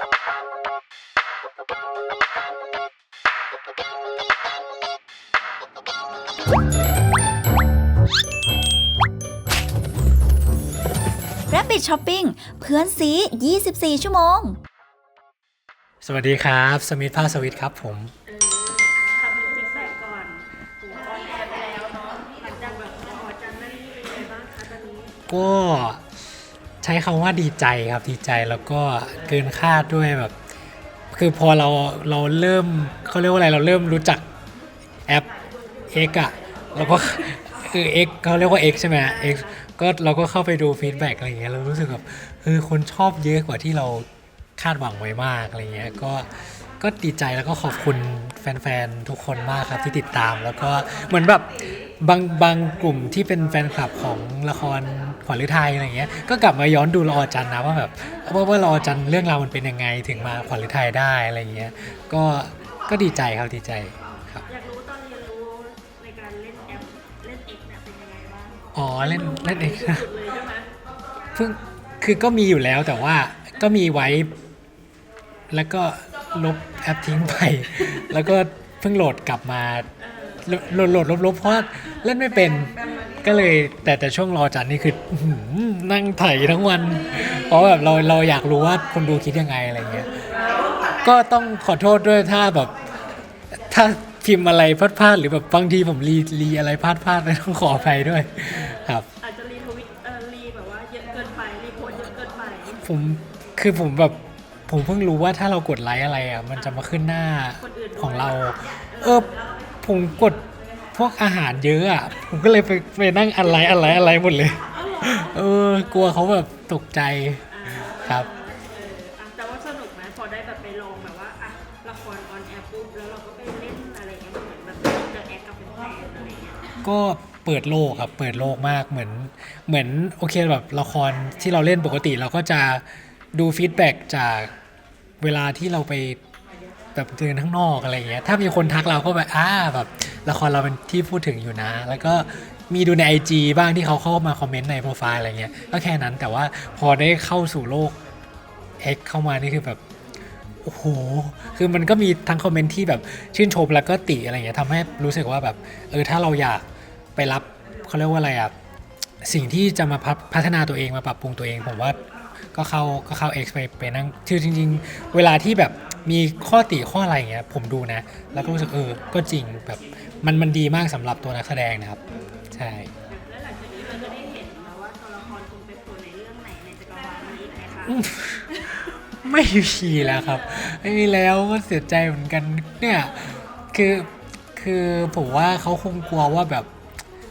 Rabbit Shopping เพื่อนซี 24 ชั่วโมง สวัสดีครับ สมิธภาคสวิทครับผม ทำฟีดแบ็กก่อนหัวออนแอร์ไปแล้วเนาะหลังจากแบบหอจันทร์นั่นนี่เป็นไงบ้างคะตอนนี้ ก็ใช้คำว่าดีใจครับดีใจแล้วก็เกินคาดด้วยแบบ คือพอเราเราเริ่มเขาเรียกว่าอะไรเราเริ่มรู้จักแอป X อะเราก็คือ X เขาเรียกว่า X ใช่ไหม X ก็เราก็เข้าไปดูฟีดแบ็กอะไรอย่างเงี้ยเรารู้สึกแบบคือคนชอบเยอะกว่าที่เราคาดหวังไว้มากอะไรเงี้ยก็ ก็ดีใจแล้วก็ขอบคุณแฟนๆ ทุกคนมากครับที่ติดตาม แล้วก็เหมือนแบบบางบางกลุ่มที่เป็นแฟนคลับของละครขวัญฤทัยอะไรเงี้ย ก็กลับมาย้อนดูละออจันทร์นะว่าแบบว่าว่าละออจันทร์เรื่องราวมันเป็นยังไงถึงมาขวัญฤทัยได้อะไรเงี้ย ก็ก็ดีใจครับดีใจครับ อยากรู้ตอนเรียนรู้ในการเล่นแอปเล่นเอ็กเนี่ยเป็นยังไงบ้างอ๋อเล่นเล่นเองสุดเลยใช่ไหมเพิ่งคือก็มีอยู่แล้วแต่ว่าก็มีไว้ แล้วก็ ลบแอปทิ้งไป แล้วก็เพิ่งโหลดกลับมาโหลดโหลดลบลบเพราะว่าเล่นไม่เป็นก็เลยแต่แต่ช่วงรอจัดนี่คืออื้อหือนั่งไถทั้งวัน เพราะแบบเราเราอยากรู้ว่าคนดูคิดยังไงอะไรเงี้ยก็ต้องขอโทษด้วยถ้าแบบ ถ้าพิมพ์อะไรพลาดพลาดๆหรือแบบบางทีผมรีรีอะไรพลาดพลาดๆไปต้องขออภัยด้วยครับอาจจะรีทวิตเออรีแบบว่าเยอะเกินไปรีโพสต์เยอะเกินไปผมคือผมแบบ ผมเพิ่งรู้ว่าถ้าเรากดไลค์อะไรอะมันจะมาขึ้นหน้าของเรา เออผมกดพวกอาหารเยอะอะผมก็เลยไปไปนั่งอะไรอะไรอะไรหมดเลย เออกลัวเขาแบบตกใจครับอะแต่ว่าสนุกไหมพอได้แบบไปลองแบบว่าอะละครออนแอร์ปุ๊บแล้วเราก็ไปเล่นอะไรเงี้ยเหมือนแบบเจอแอคกับเป็นแฟนอะไรเงี้ยก็เปิดโลกครับเปิดโลกมากเหมือนเหมือนโอเคแบบละครที่เราเล่นปกติเราก็จะดูฟีดแบ็กจาก เวลาที่เราไปแบบเดินข้างนอกอะไรเงี้ย ถ้ามีคนทักเราก็แบบอ่าแบบละครเราเป็นที่พูดถึงอยู่นะ แล้วก็มีดูใน IG บ้างที่เขาเข้ามาคอมเมนต์ในโปรไฟล์อะไรเงี้ย ก็แค่นั้นแต่ว่าพอได้เข้าสู่โลก X เข้ามานี่คือแบบโอ้โห คือมันก็มีทั้งคอมเมนต์ที่แบบชื่นชมแล้วก็ติอะไรเงี้ยทำให้รู้สึกว่าแบบเออถ้าเราอยากไปรับเขาเรียกว่าอะไรอะสิ่งที่จะมาพพัฒนาตัวเองมาปรับปรุงตัวเอง ผมว่า ก็เข้าก็เข้า X ไปไปนั่งคือจริง ๆ เวลาที่แบบมีข้อติข้ออะไรอย่างเงี้ยผมดูนะ แล้วก็รู้สึกเออก็จริงแบบมันมันดีมากสำหรับตัวนักแสดงนะครับ ใช่ แล้วหลังจากนี้เราจะได้เห็นนะว่าตัวละครคุณเป็นตัวในเรื่องไหนในจักรวาลนี้อีกไหมคะไม่มีแล้วครับ ไม่มีแล้วก็เสียใจเหมือนกันเนี่ยคือคือผมว่าเขาคงกลัวว่าแบบ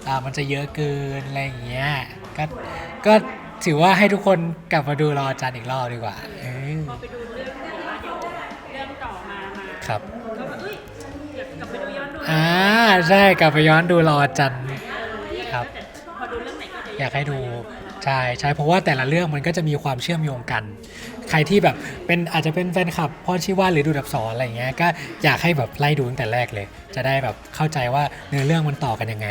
อ่ามันจะเยอะเกินอะไรอย่างเงี้ยก็ก็ ถือว่าให้ทุกคนกลับมาดูรออาจารย์อีกรอบดีกว่าเออพอไปดูเรื่องของว่าเดี๋ยวเรื่องต่อมามาครับ ก็แบบเอ้ยอยากกลับไปดูย้อนดูอ่าใช่กลับไปย้อนดูรออาจารย์ครับ แต่พอดูเรื่องไหนก็จะอยากให้ดูใช่ใช่เพราะว่าแต่ละเรื่องมันก็จะมีความเชื่อมโยงกัน ใครที่แบบเป็นอาจจะเป็นแฟนคลับพ่อชิว่าหรือดูดับสอนอะไรอย่างเงี้ยก็อยากให้แบบไล่ดูตั้งแต่แรกเลย จะได้แบบเข้าใจว่าเนื้อเรื่องมันต่อกันยังไง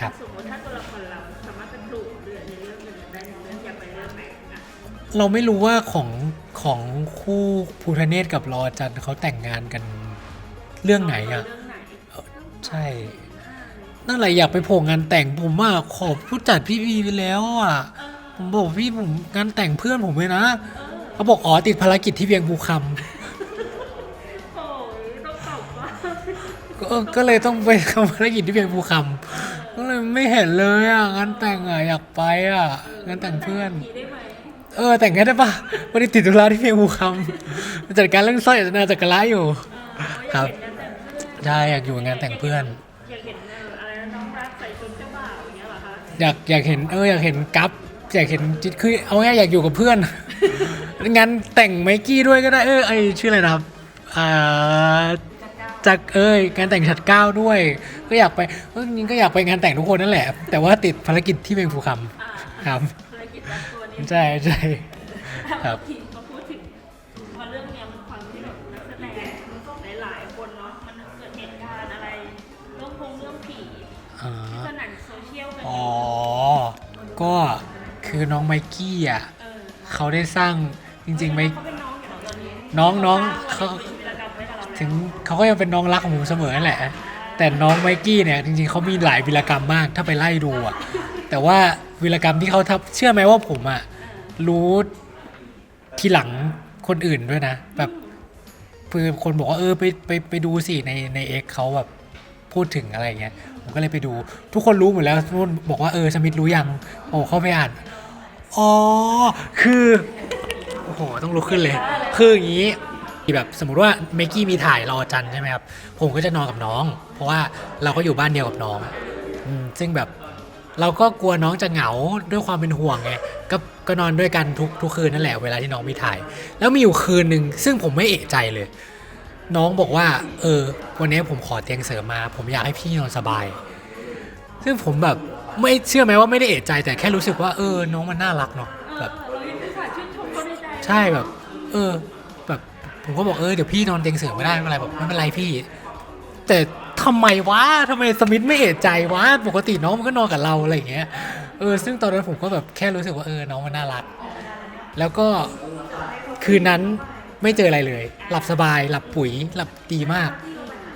ครับ สมมติถ้าตัวละครเราสามารถเป็นปลูกเรื เราไม่รู้ว่าของของคู่ภูทะเนศกับรอจันทร์เขาแต่งงานกันเรื่องไหนอะเรื่องไหนใช่ นั่นแหละอยากไปโผล่งานแต่งผมว่าขอบผู้จัดพี่พีไปแล้วอะ ผมบอกพี่ผมงานแต่งเพื่อนผมเลยนะ เขาบอกอ๋อติดภารกิจที่เวียงภูคำโอ้ยต้องตอบว่าก็ก็เลยต้องไปทำภารกิจที่เพียงภูคำก็เลยไม่เห็นเลยอะงานแต่งอะอยากไปอะงานแต่งเพื่อนผีได้ไหม เออแต่งแค่ได้ปะวันนี้ติดธุระที่เพียงภูคำจัดการเรื่องสร้อยนาจักรละอยู่ ครับ ใช่อยากอยู่งานแต่งเพื่อน อยากเห็นเอออะไรนะน้องรักใส่ชุดเจ้าบ่าวอย่างเงี้ยเหรอคะอยากอยากเห็นเอออยากเห็นกัฟอยากเห็นจิตคือเอาง่ายๆอยากอยู่กับเพื่อน งานแต่งไมกี้ด้วยก็ได้เออไอชื่ออะไรนะครับอ่าจากเอ้ยงานแต่งฉัดเก้าด้วย ก็อยากไปเออจริงๆก็อยากไปงานแต่งทุกคนนั่นแหละ แต่ว่าติดภารกิจที่เพียงภูคำครับ ใช่ใช่ครับทีมาพูดถึงพอเรื่องเนี้ยมันความที่แบบนักแสดงหลายๆคนเนาะมันเกิดเหตุการณ์อะไรเรื่องพงเรื่องผีอ่า สนั่นโซเชียลกันอ๋อ ก็คือน้องไมกี้อะเออเขาได้สร้างจริงๆไม เขาเป็นน้องอยู่แล้วตอนนี้น้องน้องเขาวีรกรรมไว้กับเราแล้วถึงเขาก็ยังเป็นน้องรักของผมเสมอนั่นแหละ แต่น้องไมกี้เนี่ยจริงๆเขามีหลายวีรกรรมมากถ้าไปไล่ดูอะแต่ว่า วีรกรรมที่เขาทำเชื่อไหมว่าผมอะรู้ทีหลังคนอื่นด้วยนะ แบบคือคนบอกว่าเออไปไปไปดูสิในในเอ็กเขาแบบพูดถึงอะไรอย่างเงี้ยผมก็เลยไปดู ทุกคนรู้หมดแล้วทุกคนบอกว่าเออสมิธรู้ยังโอ้เขาไปอ่านอ๋อคือโอ้โหต้องลุกขึ้นเลย คืออย่างนี้แบบสมมติว่าเมกกี้มีถ่ายรอจันใช่ไหมครับผมก็จะนอนกับน้อง เพราะว่าเราก็อยู่บ้านเดียวกับน้องอซึ่งแบบ เราก็กลัวน้องจะเหงาด้วยความเป็นห่วงไงก็ก็นอนด้วยกันทุกทุกคืนนั่นแหละเวลาที่น้องมีถ่าย แล้วมีอยู่คืนหนึ่งซึ่งผมไม่เอะใจเลย น้องบอกว่า เออ วันนี้ผมขอเตียงเสริมมา ผมอยากให้พี่นอนสบาย ซึ่งผมแบบไม่เชื่อไหมว่าไม่ได้เอะใจแต่แค่รู้สึกว่าเออ น้องมันน่ารักเนาะแบบในใจใช่แบบ เออ แบบผมก็บอกเออเดี๋ยวพี่นอนเตียงเสริมไม่ได้ไม่เป็นไรแบบไม่เป็นไรพี่ แต่ ทำไมวะทำไมสมิธไม่เอะใจวะปกติน้องมันก็นอนกับเราอะไรอย่างเงี้ยเออซึ่งตอนนั้นผมก็แบบแค่รู้สึกว่าเออน้องมันน่ารัก แล้วก็คืนนั้นไม่เจออะไรเลย หลับสบายหลับปุ๋ยหลับดีมาก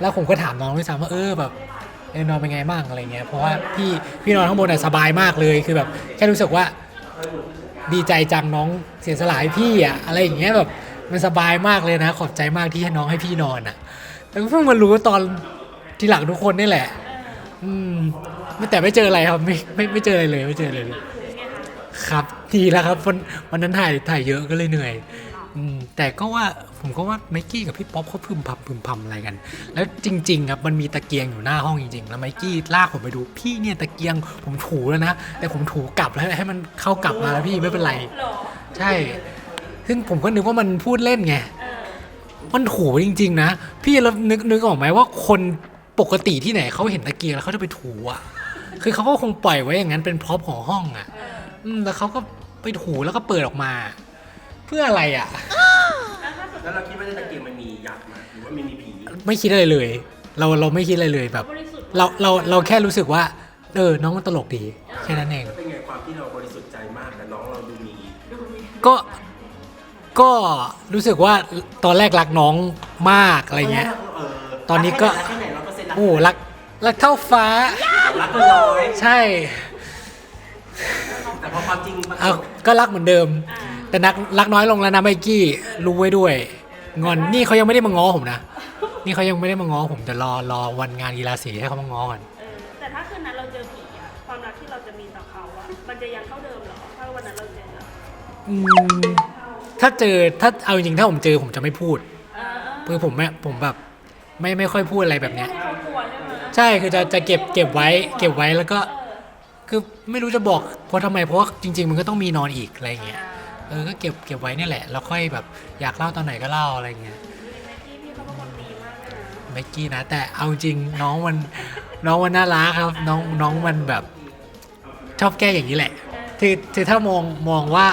แล้วผมก็ถามน้องด้วยซ้ำว่าเออแบบเออนอนเป็นไงบ้างอะไรเงี้ยเพราะว่าพี่พี่นอนข้างบนน่ะสบายมากเลยคือแบบ แค่รู้สึกว่าดีใจจังน้องเสียสละให้พี่อะอะไรอย่างเงี้ยแบบมันสบายมากเลยนะ ขอบใจมากที่ให้น้องให้พี่นอนอะแต่เพิ่งมารู้ตอน ที่หลังทุกคนนี่แหละ อืมไม่แต่ไม่เจออะไรครับไม่ไม่ไม่เจออะไรเลยไม่เจออะไรเลย ครับดีแล้วครับวันวันนั้นถ่ายถ่ายเยอะก็เลยเหนื่อย อืมแต่ก็ว่าผมก็ว่าไมกี้กับพี่ป๊อปเขาพึมพำพึมพำอะไรกัน แล้วจริง ๆ ครับมันมีตะเกียงอยู่หน้าห้องจริง ๆ แล้วไมกี้ลากผมไปดูพี่เนี่ยตะเกียงผมถูแล้วนะแต่ผมถูกลับแล้วให้มันเข้ากลับมาแล้วพี่ไม่เป็นไร ใช่ ซึ่งผมก็นึกว่ามันพูดเล่นไงมันถูจริง ๆ นะ พี่เรานึกนึกออกไหมว่าคน ปกติที่ไหนเขาเห็นตะเกียงแล้วเขาจะไปถูอะ คือเขาก็คงปล่อยไว้อย่างนั้นเป็นพร็อพของห้องอะอืมแล้วเขาก็ไปถูแล้วก็เปิดออกมา เพื่ออะไรอะ แล้วเราคิดว่าในตะเกียงมันมียักษ์ไหมหรือว่ามันมีผี ไม่คิดอะไรเลย เราเราไม่คิดอะไรเลยแบบ บริสุทธิ์เราเราเราแค่รู้สึกว่าเออน้องมันตลกดีแค่นั้นเองเป็นไงความที่เราบริสุทธิ์ใจมากแต่น้องเราดูมีก็ก็รู้สึกว่าตอนแรกรักน้องมากอะไรเงี้ยเออตอนนี้ก็รัแค่ไหน ร้อยเปอร์เซ็นต์รักโอ้รักรักเท่าฟ้า รักเกินร้อยใช่ แต่พอความจริงมันเอาก็รักเหมือนเดิม แต่นักรักน้อยลงแล้วนะไมกี้รู้ไว้ด้วย งอนนี่เขายังไม่ได้มาง้อผมนะ นี่เขายังไม่ได้มาง้อผมแต่รอรอวันงานกีฬาสีให้เขามาง้อกันเออแต่ถ้าคืนนั้นเราเจอผีอะความรักที่เราจะมีต่อเขาอะมันจะยังเท่าเดิมเหรอถ้าวันนั้นเราเจออะอืมถ้าเจอถ้าเอาจริงๆถ้าผมเจอผมจะไม่พูด เออเออคือผมไม่ผมแบบ ไม่ไม่ค่อยพูดอะไรแบบเนี้ยให้เขากลัวใช่ไหมใช่คือจะจะเก็บเก็บไว้ เก็บไว้แล้วก็ คือไม่รู้จะบอกเพราะทำไมเพราะว่าจริง ๆ มันก็ต้องมีนอนอีกอะไรเงี้ยเออก็เก็บเก็บไว้เนี่ยแหละแล้วค่อยแบบอยากเล่าตอนไหนก็เล่าอะไรเงี้ย พี่พี่เขาเป็นคนดีมากเลยนะไมกี้นะแต่เอาจริงน้องมัน น้องมันน่ารักครับ น้องน้องมันแบบ ชอบแกล้งอย่างนี้แหละคือคือถ้ามองมองว่า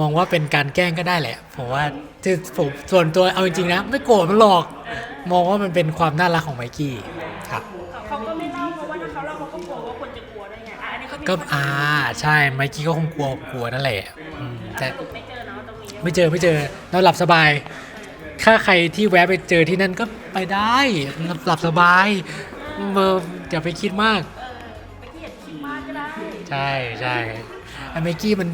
มองว่าเป็นการแกล้งก็ได้แหละผมว่าคือผมส่วนตัวเอาจริงๆนะ ไม่โกรธมันหรอก มองว่ามันเป็นความน่ารักของไมกี้ครับเขาก็ไม่เล่าเพราะว่าถ้าเขาเล่าเขาก็กลัวว่าคนจะกลัวด้วยไงอะอันนี้เขามีก็ข้อดีอ่าใช่ไมกี้ก็คงกลัวกลัวนั่นแหละอืมแต่ สรุปไม่เจอเนาะตรงนี้ไม่เจอไม่เจอเราหลับสบาย ถ้าใครที่แวะไปเจอที่นั่นก็ไปได้หลับสบายเอออย่าไปคิดมาก เออไปเขียนคิดมากก็ได้ใช่ใช่ไอ้ไมกี้มัน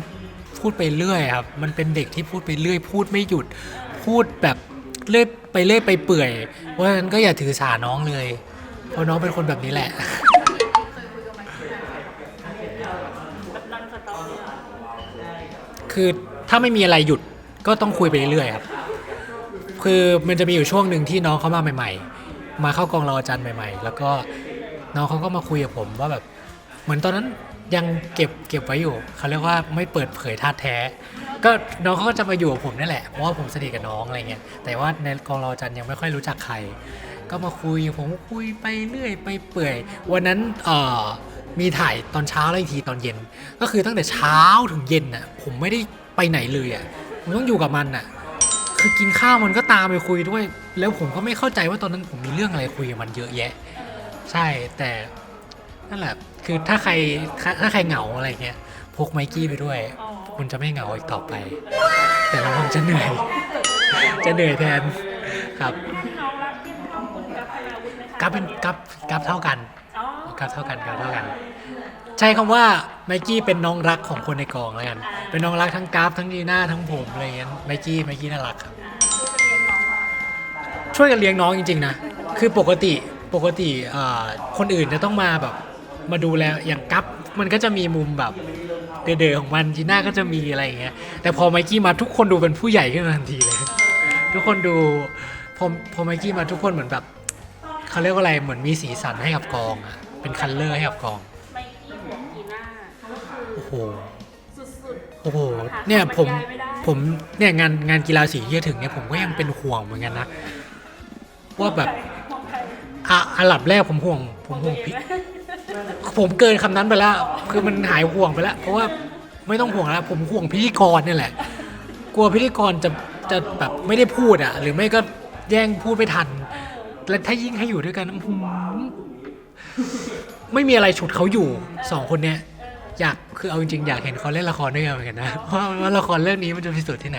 พูดไปเรื่อยครับ มันเป็นเด็กที่พูดไปเรื่อย พูดไม่หยุด พูดแบบเรื่อย ไปเรื่อยไปเปื่อย เพราะฉะนั้นก็อย่าถือสาน้องเลย เพราะน้องเป็นคนแบบนี้แหละแบบรันสตอรี่อะคือถ้าไม่มีอะไรหยุดก็ต้องคุยไปเรื่อยๆครับ คือมันจะมีอยู่ช่วงหนึ่งที่น้องเขามาใหม่ ๆ มาเข้ากองรออาจารย์ใหม่ ๆ แล้วก็น้องเขาก็มาคุยกับผมว่าแบบ เหมือนตอนนั้น ยังเก็บเก็บไว้อยู่เขาเรียกว่าไม่เปิดเผยท่าแท้ ก็น้องเขาก็จะมาอยู่กับผมนี่แหละเพราะว่าผมสนิทกับน้องอะไรเงี้ยแต่ว่าในกองรออาจารย์ยังไม่ค่อยรู้จักใคร ก็มาคุยผมคุยไปเรื่อยไปเปื่อย วันนั้นเอ่อมีถ่ายตอนเช้าแล้วอีกทีตอนเย็น ก็คือตั้งแต่เช้าถึงเย็นน่ะผมไม่ได้ไปไหนเลยอะผมต้องอยู่กับมันน่ะคือกินข้าวมันก็ตามไปคุยด้วย แล้วผมก็ไม่เข้าใจว่าตอนนั้นผมมีเรื่องอะไรคุยกับมันเยอะแยะ ใช่แต่ นั่นแหละ คือถ้าใครถ้าใครเหงาอะไรเงี้ยพกไมกี้ไปด้วย คุณจะไม่เหงาอีกต่อไป แต่เราคงจะเหนื่อย จะเหนื่อยแทนครับกับเป็นกับกับเท่ากันกับเท่ากันกับเท่ากัน ใช้คำว่าไมกี้เป็นน้องรักของคนในกองแล้วกัน เป็นน้องรักทั้งกราฟทั้งจีน่าทั้งผมอะไรเงี้ยไมกี้ไมกี้น่ารักครับ ช่วยกันเลี้ยงน้องจริงๆนะ คือปกติปกติคนอื่นจะต้องมาแบบ มาดูแลอย่างกัฟมันก็จะมีมุมแบบเด๋อๆของมันจีน่าก็จะมีอะไรอย่างเงี้ยแต่พอไมกี้มาทุกคนดูเป็นผู้ใหญ่ขึ้นมาทันทีเลย ทุกคนดูพอพอไมกี้มาทุกคนเหมือนแบบเขาเรียกว่าอะไรเหมือนมีสีสันให้กับกองอะเป็นคัลเลอร์ให้กับกองไมกี้ห่วงกีน่าก็คือโอ้โหสุดโอ้โหหาเนี่ยคำบรรผมยายไม่ได้ผมเนี่ยงานงานกีฬาสีที่จะถึงเนี่ยผมก็ยังเป็นห่วงเหมือนกันนะว่าแบบมองใครอะอันดับแรกผมห่วงผมห่วงพี่ ผมเกินคำนั้นไปแล้ว คือมันหายห่วงไปแล้ว เพราะว่าไม่ต้องห่วงแล้ว ผมห่วงพิธีกรเนี่ยแหละ กลัวพิธีกรจะจะแบบไม่ได้พูดอะ หรือไม่ก็แย่งพูดไม่ทัน และถ้ายิ่งให้อยู่ด้วยกันอื้อหือไม่มีอะไรฉุดเขาอยู่สองคนเนี้ยอยากคือเอาจริงๆอยากเห็นเขาเล่นละครด้วยกันเหมือนกันนะว่าว่าละครเรื่องนี้มันจะพิสูจน์ที่ไหน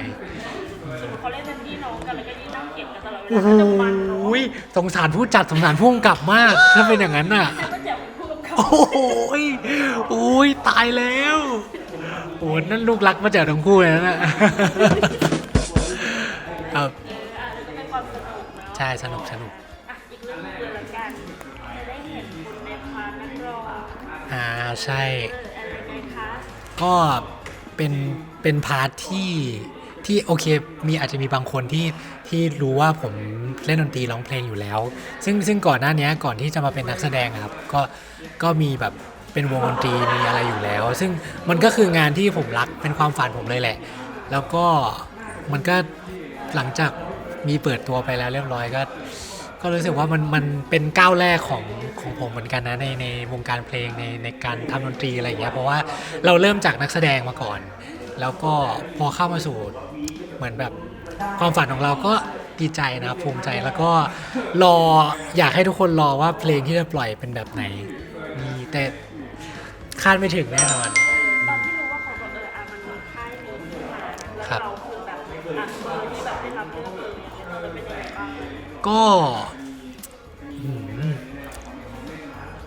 เขาเล่นเป็นพี่น้องกันแล้วก็ยิ่งนั่งเขียนกันตลอดเวโอ้ลาโหก็จะมันเนาะสงสารผู้จัดสงสารผู้กำกับมาก ถ้าเป็นอย่างนั้นน่ะแล้ โอ้โหยโอ้ยตายแล้วโอ้นั่นลูกรักมาจากทั้งคู่เลยนะครับอาจจะเป็นความสนุกเนาะใช่สนุกสนุกอะอีกเรื่องหนึงเลยละกันจะได้เห็นคุณในพาร์ทนักร้องอ่าใช่เอออะไรไงคะก็เป็นเป็นพาร์ทที่ ที่โอเคมีอาจจะมีบางคนที่ที่รู้ว่าผมเล่นดนตรีร้องเพลงอยู่แล้ว ซึ่งซึ่งก่อนหน้านี้ก่อนที่จะมาเป็นนักแสดงครับ ก็ก็มีแบบเป็นวงดนตรีมีอะไรอยู่แล้ว ซึ่งมันก็คืองานที่ผมรักเป็นความฝันผมเลยแหละ แล้วก็มันก็หลังจากมีเปิดตัวไปแล้วเรียบร้อยก็ก็รู้สึกว่ามันมันเป็นก้าวแรกของของผมเหมือนกันนะในในวงการเพลงในในการทำดนตรีอะไรอย่างเงี้ยเพราะว่าเราเริ่มจากนักแสดงมาก่อน แล้วก็พอเข้ามาสู่ เหมือนแบบความฝันของเราก็ดีใจนะภูมิใจแล้วก็รออยากให้ทุกคนรอว่าเพลงที่จะปล่อยเป็นแบบไหนมีแต่คาดไม่ถึงแน่นอน ตอนที่รู้ว่าเขาแบบเอออะมันมีค่ายนี้ขึ้นมาแล้วครับ เราคือแบบอะมือที่แบบได้รับรู้เลยเนี่ยเราจะเป็นยังไงบ้างก็อืม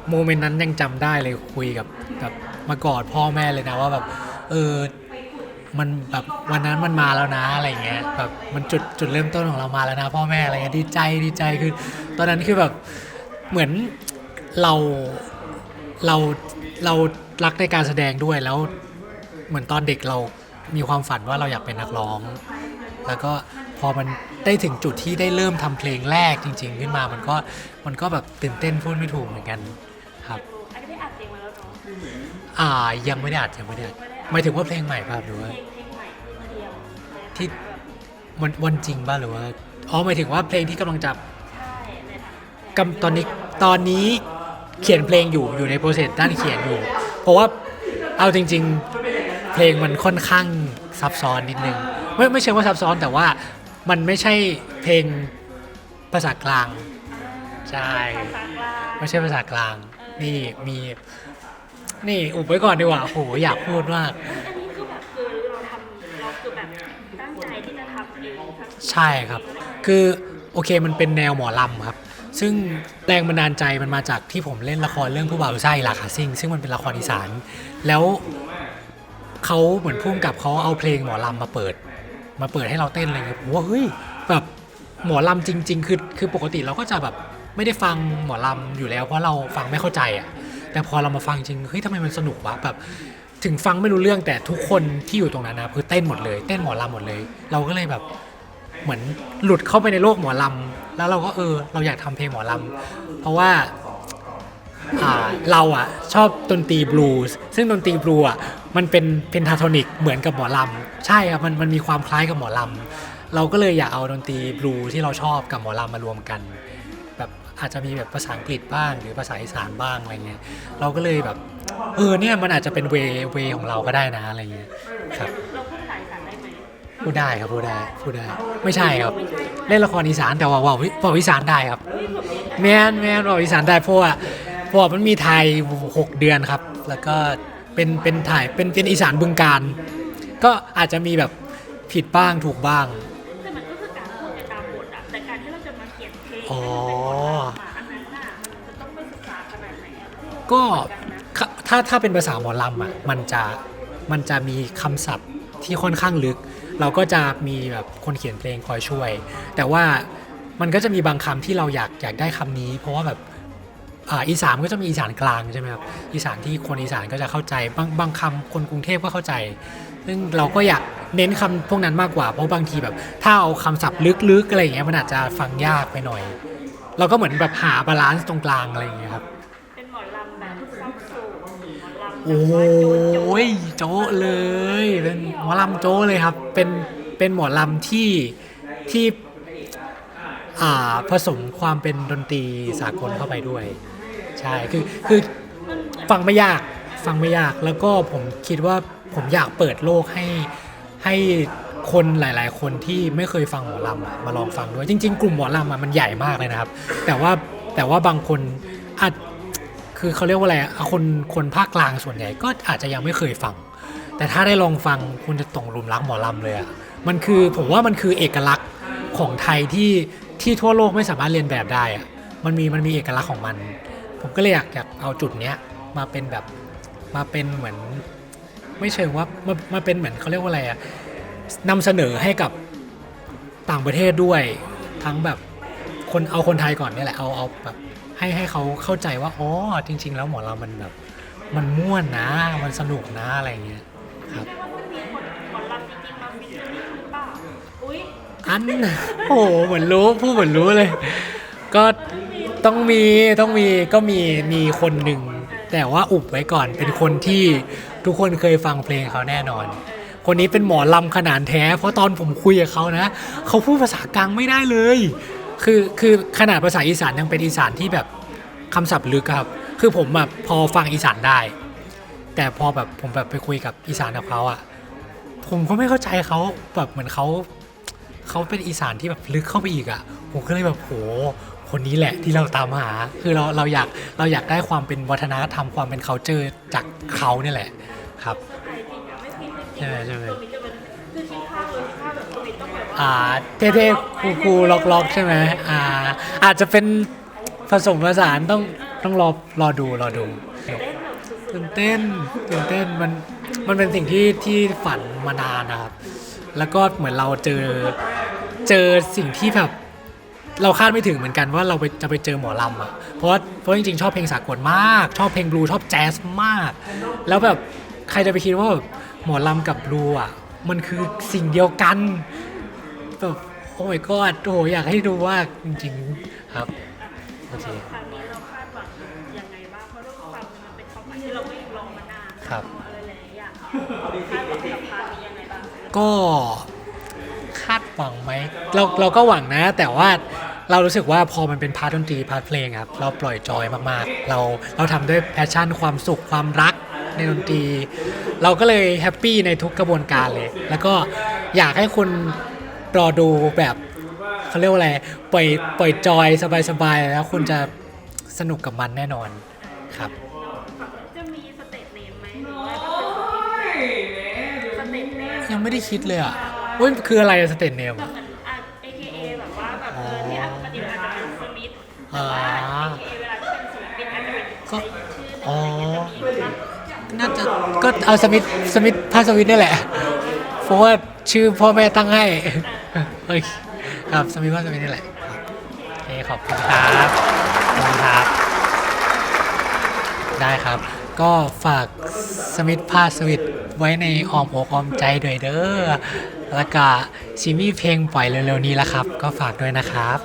โมเมนต์นั้นยังจำได้เลยคุยกับแบบมากอดพ่อแม่เลยนะว่าแบบ เออ มันแบบวันนั้นมันมาแล้วนะอะไรเงี้ยแบบมันจุดจุดเริ่มต้นของเรามาแล้วนะ พ่อแม่อะไรเงี้ยดีใจดีใจคือ ตอนนั้นคือแบบเหมือนเราเราเรารักในการแสดงด้วยแล้วเหมือนตอนเด็กเรามีความฝันว่าเราอยากเป็นนักร้อง แล้วก็พอมันได้ถึงจุดที่ได้เริ่มทำเพลงแรกจริง ๆ ขึ้นมามันก็มันก็แบบตื่นเต้นพูดไม่ถูกเหมือนกันครับอันนี้ได้อัดเพลงมาแล้วเนาะอ่ายังไม่ได้อัดยังไม่ได้อัด หมายถึงว่าเพลงใหม่ป่ะหรือว่า เพลงเพลงใหม่คือเตรียมที่ วันวันจริงป่ะหรือว่าอ๋อหมายถึงว่าเพลงที่กำลังจะใช่ในทางกำตอนนี้ตอนนี้เขียนเพลงอยู่อยู่ในโปรเซสด้านเขียนอยู่ เพราะว่าเอาจริง ๆ เพลงมันค่อนข้างซับซ้อนนิดนึงไม่ไม่ใช่ว่าซับซ้อนแต่ว่ามันไม่ใช่เพลงภาษากลาง ใช่ ภาษากลางไม่ใช่ภาษากลาง นี่มี นี่อุบไว้ก่อนดีกว่าโหอยากพูดมาก อันนี้คือแบบคือเราทำเราคือแบบตั้งใจที่จะทำเองทั้งใช่ครับ คือโอเคมันเป็นแนวหมอลำครับ ซึ่งแรงบันดาลใจมันมาจากที่ผมเล่นละครเรื่องผู้บ่าวไส้หลาขาซิ่ง ซึ่งมันเป็นละครอีสาน แล้วเขาเหมือนพุ่มกับเขาเอาเพลงหมอลำมาเปิด มาเปิดให้เราเต้นอะไรเงี้ยผมว่าเฮ้ยแบบหมอลำจริง ๆ คือคือปกติเราก็จะแบบไม่ได้ฟังหมอลำอยู่แล้วเพราะเราฟังไม่เข้าใจอะ แต่พอเรามาฟังจริงเฮ้ยทำไมมันสนุกวะแบบถึงฟังไม่รู้เรื่องแต่ทุกคนที่อยู่ตรงนั้นนะคือเต้นหมดเลย เต้นหมอลำหมดเลย เราก็เลยแบบเหมือนหลุดเข้าไปในโลกหมอลำแล้วเราก็เออ เราอยากทำเพลงหมอลำเพราะว่าอ่าเราอะชอบดนตรีบลูส์ซึ่งดนตรีบลูอะมันเป็นเพนทาโทนิกเหมือนกับหมอลำใช่ครับมันมันมีความคล้ายกับหมอลำเราก็เลยอยากเอาดนตรีบลูที่เราชอบกับหมอลำมารวมกัน แบบ อาจจะมีแบบภาษาอังกฤษบ้าง หรือภาษาอีสานบ้างอะไรเงี้ยเราก็เลยแบบเออเนี่ยมันอาจจะเป็นเวเวของเราก็ได้นะอะไรเงี้ยครับเราพูดภาษาอีสานได้ไหมพูดได้ครับพูดได้พูดได้ ไม่ใช่ครับ เล่นละครอีสานแต่ว่าว่าว่าอีสานได้ครับเฮ้ยผมเรียนแมนแมนว่าอีสานได้เพราะว่าเพราะว่ามันมีไทยหกเดือนครับ แล้วก็เป็นเป็นถ่ายเป็นเป็นอีสานบึงการก็อาจจะมีแบบผิดบ้างถูกบ้าง อ๋อ ก็ถ้าถ้าเป็นภาษาหมอลำอะมันจะมันจะมีคำศัพท์ที่ค่อนข้างลึก เราก็จะมีแบบคนเขียนเพลงคอยช่วย แต่ว่ามันก็จะมีบางคำที่เราอยากอยากได้คำนี้ เพราะว่าแบบอีสานก็จะมีอีสานกลางใช่ไหมครับอีสานที่คนอีสานก็จะเข้าใจบางบางคำคนกรุงเทพก็เข้าใจ ซึ่งเราก็อยากเน้นคำพวกนั้นมากกว่าเพราะบางทีแบบ ถ้าเอาคำศัพท์ลึกๆอะไรอย่างเงี้ยมันอาจจะฟังยากไปหน่อย เราก็เหมือนแบบหาบาลานซ์ตรงกลางอะไรอย่างเงี้ยครับเป็นหมอลำแบบเศร้าโอ้ยโจ๊ะเลยเป็นหมอลำโจ๊ะเลยครับ เป็นเป็นหมอลำที่ที่อ่าผสมความเป็นดนตรีสากลเข้าไปด้วย ใช่คือคือฟังไม่ยากฟังไม่ยากแล้วก็ผมคิดว่า ผมอยากเปิดโลกให้ให้คนหลาย ๆ คนที่ไม่เคยฟังหมอลำมาลองฟังด้วยจริง ๆ กลุ่มหมอลำมันใหญ่มากเลยนะครับ แต่ว่าแต่ว่าบางคนอาจคือเขาเรียกว่าอะไรคนคนภาคกลางส่วนใหญ่ก็อาจจะยังไม่เคยฟัง แต่ถ้าได้ลองฟังคุณจะตกหลุมรักหมอลำเลยอะมันคือผมว่ามันคือเอกลักษณ์ของไทยที่ที่ทั่วโลกไม่สามารถเรียนแบบได้อะมันมีมันมีเอกลักษณ์ของมัน ผมก็เลยอยากอยากเอาจุดเนี้ยมาเป็นแบบมาเป็นเหมือน ไม่เชิงว่ามามาเป็นเหมือนเขาเรียกว่าอะไรอะนำเสนอให้กับต่างประเทศด้วย ทั้งแบบคนเอาคนไทยก่อนเนี่ยแหละเอาเอาแบบให้ให้เขาเข้าใจว่าอ๋อจริง ๆ แล้วหมอเรามันแบบมันม่วนนะมันสนุกนะอะไรเงี้ยครับไม่ว่ามันมีคนหมอลำจริงๆมาฟิชเชอร์รี่หรือเปล่าอุ้ยอันโอ้โหเหมือนรู้พูดเหมือนรู้เลย ก็ต้องมีต้องมีก็มีมีคนหนึ่งแต่ว่าอุบไว้ก่อนเป็นคนที่ ทุกคนเคยฟังเพลงเขาแน่นอน คนนี้เป็นหมอลำขนาดแท้ เพราะตอนผมคุยกับเขานะเขาพูดภาษากลางไม่ได้เลย คือคือขนาดภาษาอีสานยังเป็นอีสานที่แบบคำศัพท์ลึกครับ คือผมแบบพอฟังอีสานได้ แต่พอแบบผมแบบไปคุยกับอีสานกับเขาอะผมก็ไม่เข้าใจเขาแบบเหมือนเขาเขาเป็นอีสานที่แบบลึกเข้าไปอีกอะผมก็เลยแบบโหคนนี้แหละที่เราตามหา คือเราเราอยากเราอยากได้ความเป็นวัฒนธรรมความเป็นเขาเจอจากเขาเนี่ยแหละ ครับไทยจริงอะไม่ฟินจริงๆใช่ไหมใช่ไหมตัวมิจะเป็นคือคิดภาพเลยคิดภาพแบบตัวมิต้องแบบว่าอ่าเท่ๆคูคูล็อกล็อกๆ ใช่ไหมอ่าอาจจะเป็นผสมผสานต้องต้องรอรอดูรอดูเต้นแบบสุดตื่นเต้นตื่นเต้นมันมันเป็นสิ่งที่ที่ฝันมานานนะครับ แล้วก็เหมือนเราเจอเจอสิ่งที่แบบเราคาดไม่ถึงเหมือนกันว่าเราไปจะไปเจอหมอลำอะเพราะว่าเพราะจริงๆชอบเพลงสากลมาก ชอบเพลงบลูชอบแจ๊สมาก แล้วแบบ ใครจะไปคิดว่าแบบหมอลำกับบลูอะ มันคือสิ่งเดียวกันแบบโอ้ my god โอ้โหอยากให้ดูว่าจริงๆครับโอเคครั้งนี้เราคาดหวังยังไงบ้างเพราะด้วยความมันเป็นความฝันที่เราไม่รอมานานครับ อะไรหลายๆอย่างคาดหวังกับพาร์ทนี้ยังไงบ้างก็คาดหวังไหมเราเราก็หวังนะ แต่ว่าเรารู้สึกว่าพอมันเป็นพาร์ทดนตรีพาร์ทเพลงครับ เราปล่อยจอยมากๆ เราเราทำด้วยแพชชั่นความสุขความรัก ในดนตรี เราก็เลยแฮปปี้ในทุกกระบวนการเลย แล้วก็อยากให้คุณรอดูแบบเขาเรียกว่าอะไรปล่อยปล่อยจอยสบายๆ แล้วคุณจะสนุกกับมันแน่นอนครับ จะมีสเตจเนมไหมหรือว่าจะเป็นสเตจเนมยังไม่ได้คิดเลยอะเว้ยคืออะไรสเตนเนมก็เหมือนอะ AKA ก็เอาสมิธสมิธพาสวิทนี่แหละ เพราะว่าชื่อพ่อแม่ตั้งให้เฮ้ยครับสมิธพาสวิทนี่แหละโอเคขอบคุณครับขอบคุณครับ ได้ครับ ก็ฝากสมิธพาสวิทไว้ในออมอกออมใจด้วยเด้อแล้วก็ชิมีเพลงปล่อยเร็วๆนี้แล้วครับ ก็ฝากด้วยนะครับ